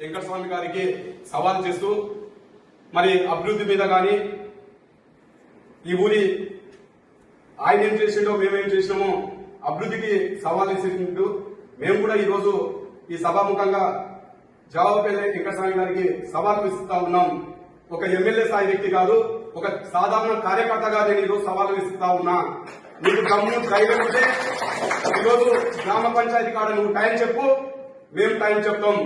వెంకటస్వామి గారికి సవాల్ చేస్తూ మరి అభివృద్ధి మీద కానీ ఈ ఊరి ఆయన ఏం చేసిండో మేమేం చేసినామో అభివృద్ధికి సవాల్ చేసిండు మేము కూడా ఈరోజు ఈ సభాముఖంగా జవాబుపల్లి వెంకటస్వామి గారికి సవాల్ విసురుతా ఉన్నాం. ఒక ఎమ్మెల్యే స్థాయి వ్యక్తి కాదు ఒక సాధారణ కార్యకర్తగా నేను ఈరోజు సవాల్ విసురుతా ఉన్నా. నీకు దమ్ము ధైర్యం ఉంటే ఈరోజు గ్రామ పంచాయతీ కాడ నువ్వు టైం చెప్పు మేము టైం చెప్తాం.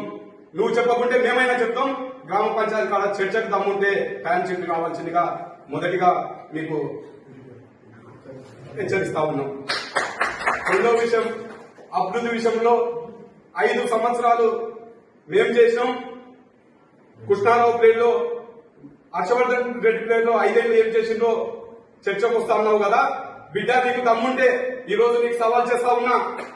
నువ్వు చెప్పకుంటే మేమైనా చెప్తాం. గ్రామ పంచాయతీ కాడ చర్చకు దమ్ముంటే టైం చెప్పి కావాల్సిందిగా మొదటిగా మీకు హెచ్చరిస్తా ఉన్నాం. రెండో విషయం అభివృద్ధి విషయంలో ఐదు సంవత్సరాలు మేం చేసినాం కృష్ణారావు ప్లేట్లో హర్షవర్ధన్ రెడ్డి ప్లేట్లో ఐదేళ్ళు ఏం చేసిందో చర్చకు వస్తా ఉన్నావు కదా. బిడ్డ నీకు దమ్ముంటే ఈ రోజు నీకు సవాల్ చేస్తా ఉన్నా.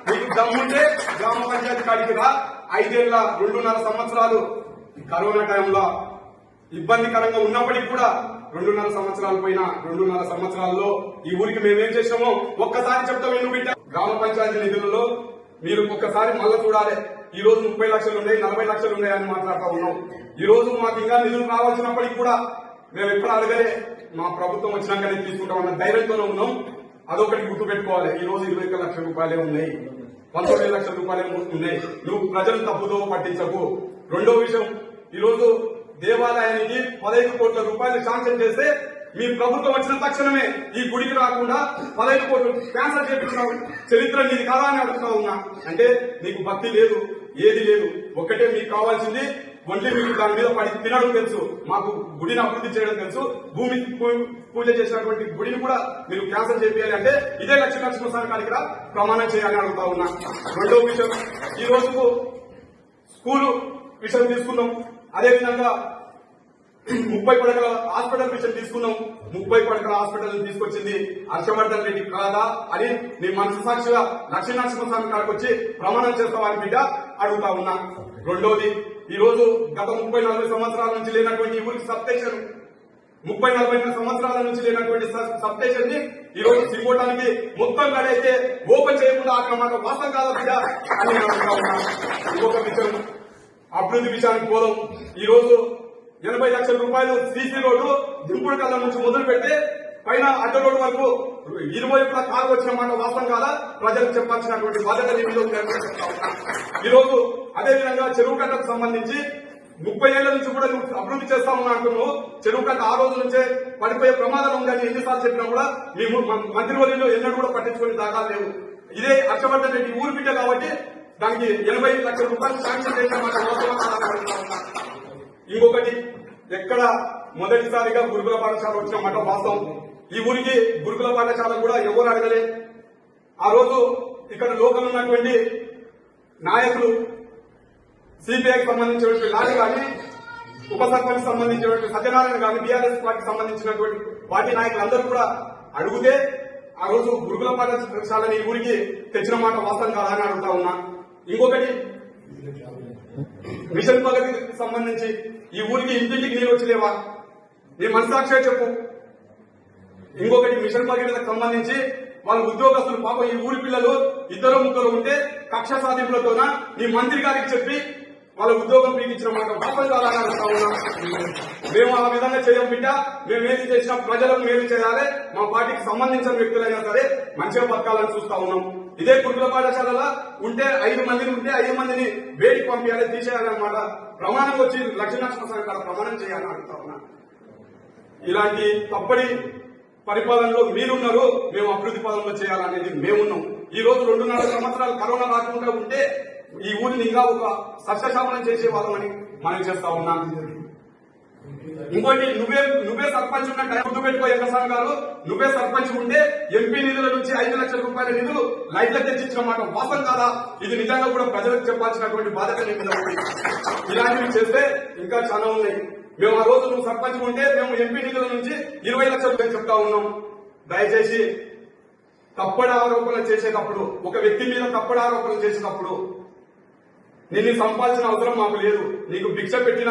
నీకు దమ్ముంటే గ్రామ పంచాయతీ కాడికి రా. ఐదేళ్ళ రెండున్నర సంవత్సరాలు ఈ కరోనా టైంలో ఇబ్బందికరంగా ఉన్నప్పటికీ కూడా రెండున్నర సంవత్సరాలు పోయిన రెండున్నర సంవత్సరాల్లో ఈ ఊరికి మేమేం చేసామో ఒక్కసారి చెప్తాం ఎందుకు బిడ్డ. గ్రామ పంచాయతీ నిధులలో మీరు ఒక్కసారి మళ్ళా చూడాలి. ఈ రోజు ముప్పై లక్షలు ఉన్నాయి నలభై లక్షలు ఉన్నాయి అని మాట్లాడుతూ ఉన్నాం. ఈ రోజు మాకు ఇంకా నిధులు రావాల్సినప్పటికీ కూడా మేము ఎప్పుడు అడగలే. మా ప్రభుత్వం వచ్చినాకనే తీసుకుంటామన్న ధైర్యంతోనే ఉన్నాం. అదొకటి గుర్తు పెట్టుకోవాలి ఈ రోజు ఇరవై లక్షల రూపాయలే ఉన్నాయి. పంతొమ్మిది లక్షల రూపాయలు ఉన్నాయి. నువ్వు ప్రజలు తప్పుదో పట్టించకు. రెండో విషయం ఈరోజు దేవాలయానికి పదహైదు కోట్ల రూపాయలు శాంక్షన్ చేస్తే మీ ప్రభుత్వం వచ్చిన తక్షణమే ఈ గుడికి రాకుండా పదహైదు కోట్లు క్యాన్సర్ చేపించినావు చరిత్ర నీది కాదా అని అడుగుతా ఉన్నా. అంటే నీకు భక్తి లేదు ఏది లేదు. ఒక్కటే మీకు కావాల్సింది ఒంటి మీకు దాని మీద పడి తినడం తెలుసు. మాకు గుడిని అభివృద్ధి చేయడం తెలుసు. భూమి పూజ చేసినటువంటి గుడిని కూడా మీరు క్యాన్సల్ చేయాలి అంటే ఇదే లక్ష్మీ లక్ష్మణ కాడికి ఇక్కడ ప్రమాణం చేయాలని అడుగుతా ఉన్నా. రెండో విషయం ఈ రోజుకు స్కూలు విషయం తీసుకున్నాం. అదేవిధంగా ముప్పై పడకల హాస్పిటల్ విషయం తీసుకున్నాం. ముప్పై పడకల హాస్పిటల్ తీసుకొచ్చింది హర్షవర్ధన్ రెడ్డి కాదా అని నీ మనసు సాక్షిగా లక్ష్మీ నరసింహస్వామి కాడికి వచ్చి ప్రమాణం చేస్తామని బిడ్డ అడుగుతా ఉన్నా. రెండోది ఈ రోజు గత ముప్పై నలభై సంవత్సరాల నుంచి లేనటువంటి ఊరికి సబ్స్టేషన్ ముప్పై నలభై సంవత్సరాల నుంచి లేనటువంటి సబ్స్టేషన్ని ఈ రోజు సింగోటానికి మొత్తం కడైతే ఓపెన్ చేయకుండా అక్కడ మాట వాసం కాదా అని ఇంకొక విషయం అభివృద్ధి విషయానికి పోదాం. ఈ రోజు ఎనభై లక్షల రూపాయలు సీసీ రోడ్డు దింపుడు కళ్ళ నుంచి మొదలు పెడితే పైన అడ్డ రోడ్డు వరకు ఇరువైపులా కారు వచ్చిన మాట వాస్తవం కాదా? ప్రజలకు చెప్పాల్సినటువంటి బాధ్యత నీ మీద ఈ రోజు అదేవిధంగా చెరువు కట్టకు సంబంధించి ముప్పై ఏళ్ళ నుంచి కూడా నువ్వు అభివృద్ధి చేస్తా ఉన్నా అంటున్నావు. చెరువు కట్ట ఆ రోజు నుంచే పడిపోయే ప్రమాదం ఉందని ఎన్నిసార్లు చెప్పినా కూడా మేము మంత్రివర్యంలో ఎన్నడూ కూడా పట్టించుకునే దాఖలు లేవు. ఇదే హర్షవర్ధన్ రెడ్డి ఊరు బిడ్డ కాబట్టి దానికి ఎనభై లక్షల రూపాయలు శాంక్షన్ చేసిన మాట ఇంకొకటి ఎక్కడ మొదటిసారిగా గురుకుల పాఠశాల వచ్చిన మాట వాస్తవం. ఈ ఊరికి గురుకుల పాఠశాల కూడా ఎవరు అడగలే. ఆ రోజు ఇక్కడ లోకల్ ఉన్నటువంటి నాయకులు సిపిఐకి సంబంధించినటువంటి లాలి కానీ ఉప సర్పంచ్ సంబంధించినటువంటి సత్యనారాయణ కానీ బీఆర్ఎస్ పార్టీకి సంబంధించినటువంటి పార్టీ నాయకులందరూ కూడా అడిగితే ఆ రోజు గురుకుల పాఠశాలని ఈ ఊరికి తెచ్చిన మాట వాస్తవం కాదని అడుగుతా ఉన్నా. ఇంకొకటి మిషన్ పగతికి సంబంధించి ఈ ఊరికి ఇంటింటికి నీళ్ళు వచ్చలేవా నీ మనసాక్షే చెప్పు. ఇంకొకటి మిషన్ భగీరథకు సంబంధించి వాళ్ళ ఉద్యోగస్తులు పాపం ఈ ఊరి పిల్లలు ఇద్దరు ముగ్గురు ఉంటే కక్ష సాధింపులతోన నీ మంత్రి గారికి చెప్పి వాళ్ళ ఉద్యోగం మీకు మాట పాపం కాదని మేము ఆ విధంగా చేయం బిడ్డ. మేము ఏది చేసినా ప్రజలకు మేలు చేయాలి. మా పార్టీకి సంబంధించిన వ్యక్తులైనా సరే మంచిగా బతకాలని చూస్తా ఉన్నాం. ఇదే గురుకుల పాఠశాలలో ఉంటే ఐదు మందిని ఉంటే ఐదు మందిని వేడికి పంపించాలి తీసేయాలి అన్నమాట. ప్రమాణం వచ్చి లక్ష్మీ గారు ప్రమాణం చేయాలని అడుగుతా ఉన్నా. ఇలాంటి తప్పటి పరిపాలనలో మీరున్నారు మేము అభివృద్ధి పదంలో చేయాలనేది మేమున్నాం. ఈ రోజు రెండున్నర సంవత్సరాలు కరోనా రాకుండా ఉంటే ఈ ఊరిని ఇంకా ఒక సస్యశామనం చేసే వాళ్ళమని మనం చేస్తా ఉన్నాం. ఇంకోటి నువ్వే నువ్వే సర్పంచ్ ఉన్న టైం గుర్తు పెట్టుకో ఎక్కసారి గారు. నువ్వే సర్పంచ్ ఉంటే ఎంపీ నిధుల నుంచి ఐదు లక్షల రూపాయల నిధులు లైట్లకు తెచ్చిచ్చిన మాట మోసం కాదా? ఇది నిజంగా కూడా ప్రజలకు చెప్పాల్సినటువంటి బాధ్యత నీ మీద ఉంది. ఇలాంటివి చేస్తే ఇంకా చాలా ఉన్నాయి. మేము ఆ రోజు నువ్వు సర్పంచ్ ఉంటే మేము ఎంపీ నిధుల నుంచి ఇరవై లక్షలు రూపాయలు చెప్తా ఉన్నాం. దయచేసి తప్పడ ఆరోపణలు చేసేటప్పుడు ఒక వ్యక్తి మీద తప్పడ ఆరోపణలు చేసేటప్పుడు నిన్ను సంపాల్సిన అవసరం మాకు లేదు. నీకు భిక్ష పెట్టిన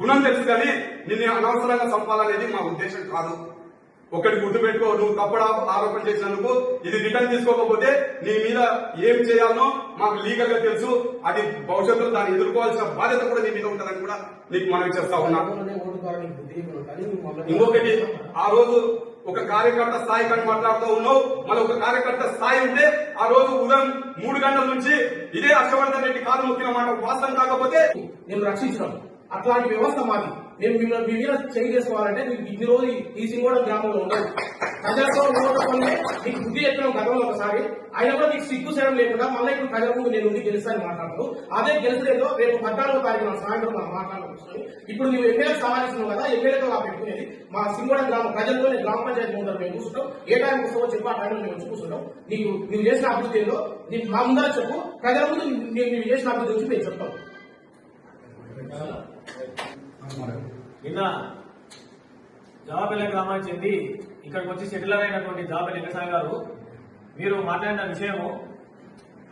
గుణం తెలుసు కానీ నిన్ను అనవసరంగా సంపాలనేది మా ఉద్దేశం కాదు. ఒకటి గుర్తుపెట్టుకో నువ్వు తప్పుడు ఆరోపణ చేసినందుకు ఇది రిటర్న్ తీసుకోకపోతే నీ మీద ఏం చేయాలనో మాకు లీగల్గా తెలుసు. అది భవిష్యత్తులో దాన్ని ఎదుర్కోవాల్సిన బాధ్యత కూడా నీ మీద ఉంటుందని కూడా నీకు మనం చేస్తా ఉన్నాను ఇంకొకటి ఆ రోజు ఒక కార్యకర్త స్థాయి కానీ మాట్లాడుతూ ఉన్నావు. మళ్ళీ ఒక కార్యకర్త స్థాయి ఉంటే ఆ రోజు ఉదయం మూడు గంటల నుంచి ఇదే హర్షవర్ధన్ రెడ్డి కాలు మొక్కిన మాట వాస్తవం కాకపోతే నేను రక్షించడం. అట్లాంటి వ్యవస్థ మాది. మేము మిమ్మల్ని మీ మీద చేంజ్ చేసుకోవాలంటే మీకు ఇన్ని రోజు ఈ సింగోడ గ్రామంలో ఉండవు ప్రజలతో ఓటుకొని మీకు బుద్ధి చెప్పినాం గతంలో ఒకసారి. అయినా కూడా మీకు సిగ్గు చేయడం లేకుండా మళ్ళీ ఇప్పుడు ప్రజల ముందు నేను ఉండి గెలుస్తాను మాట్లాడుతూ అదే గెలిచలేదో రేపు పద్నాలుగో తారీఖు నా సాయంత్రం మనం మాట్లాడుకుంటున్నాను ఇప్పుడు నువ్వు ఎమ్మెల్యే సమావేశం కదా ఎమ్మెల్యేతో నా పెట్టుకునేది మా సింగోడ గ్రామ ప్రజలతో నేను గ్రామ పంచాయతీ ముందర మేము కూర్చుంటాం ఏ టైం వస్తావో చెప్పు ఆ టైంలో మేము వచ్చి నీకు నువ్వు చేసిన అభివృద్ధిలో నీకు మా ముందర చెప్పు. ప్రజల ముందు నేను నువ్వు చేసిన అభివృద్ధి గురించి మేము చెప్తాం. నిన్న జవాబెల్ల గ్రామానికి చెంది ఇక్కడికి వచ్చి సెటిలర్ అయినటువంటి జవాబెల్ల లింగసాయి గారు మీరు మాట్లాడిన విషయము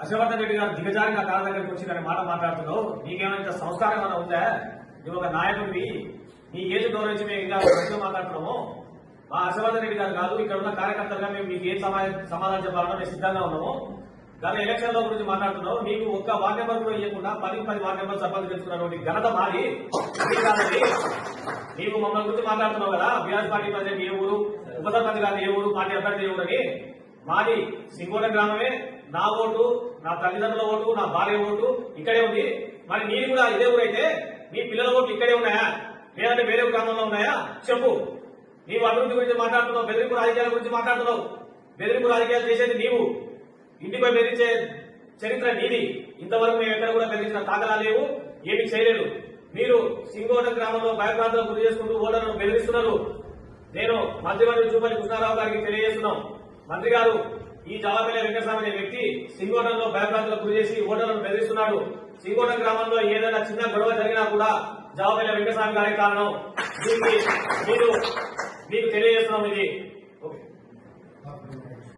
హర్షవర్ధన్ రెడ్డి గారు దిగజారి నా కాళ్ళ దగ్గరికి వచ్చి దాని మాట మాట్లాడుతున్నావు. నీకేమైనా సంస్కారం ఏమైనా ఉందా? నువ్వు ఒక నాయకుడివి. నీ ఏజ్ గౌరవించి మేము ఇంకా మంచిగా మాట్లాడుతున్నాము. మా హర్షవర్ధన్ రెడ్డి గారు కాదు ఇక్కడ ఉన్న కార్యకర్తలుగా మేము మీకు ఏం సమాధానం చెప్పాలన్నా మేము సిద్ధంగా ఉన్నాము. గత ఎలక్షన్లో గురించి మాట్లాడుతున్నావు. నీకు ఒక్క వార్డు నెంబర్ కూడా ఇవ్వకుండా పది పది వార్డు నెంబర్ సర్పంచ్ తెచ్చుకున్నటువంటి ఘనత మాది. నీకు మమ్మల్ని గురించి మాట్లాడుతున్నావు కదా. బీఆర్ పార్టీ ప్రజెంట్ ఏ ఊరు ఉప సర్పంచ్ గారు ఏ ఊరు పార్టీ అభ్యర్థి ఏ ఊరు అని మాది సింగోట గ్రామమే. నా ఓటు నా తల్లిదండ్రుల ఓటు నా భార్య ఓటు ఇక్కడే ఉంది. మరి నీది కూడా ఇదే ఊరైతే అయితే నీ పిల్లల ఓట్లు ఇక్కడే ఉన్నాయా? లేదంటే వేరే గ్రామంలో ఉన్నాయా? చెప్పు. నీవు అభివృద్ధి గురించి మాట్లాడుతున్నావు బెదిరింపు రాజకీయాల గురించి మాట్లాడుతున్నావు. బెదిరింపు రాజకీయాలు చేసేది నీవు. ఇంటిపై బెదిరించే చరిత్ర నీది. ఇంతవరకు మేము ఎక్కడ కూడా బెదిరించిన దాఖలాలు లేవు ఏమీ చేయలేదు. మీరు సింగోట గ్రామంలో భయప్రాంతాలకు గురి చేసుకుంటూ ఓటర్లను బెదిరిస్తున్నారు. నేను మంత్రిమంత్రి చూపల్లి కృష్ణారావు గారికి తెలియజేస్తున్నాం. మంత్రి గారు ఈ జవాబిల వెంకటస్వామి అనే వ్యక్తి సింగోటంలో భయప్రాంతాలకు గురి చేసి ఓటర్లను బెదిరిస్తున్నాడు. సింగోట గ్రామంలో ఏదైనా చిన్న గొడవ జరిగినా కూడా జవాబిల వెంకటస్వామి గారే కారణం. దీనికి మీరు మీకు తెలియజేస్తున్నాం ఇది.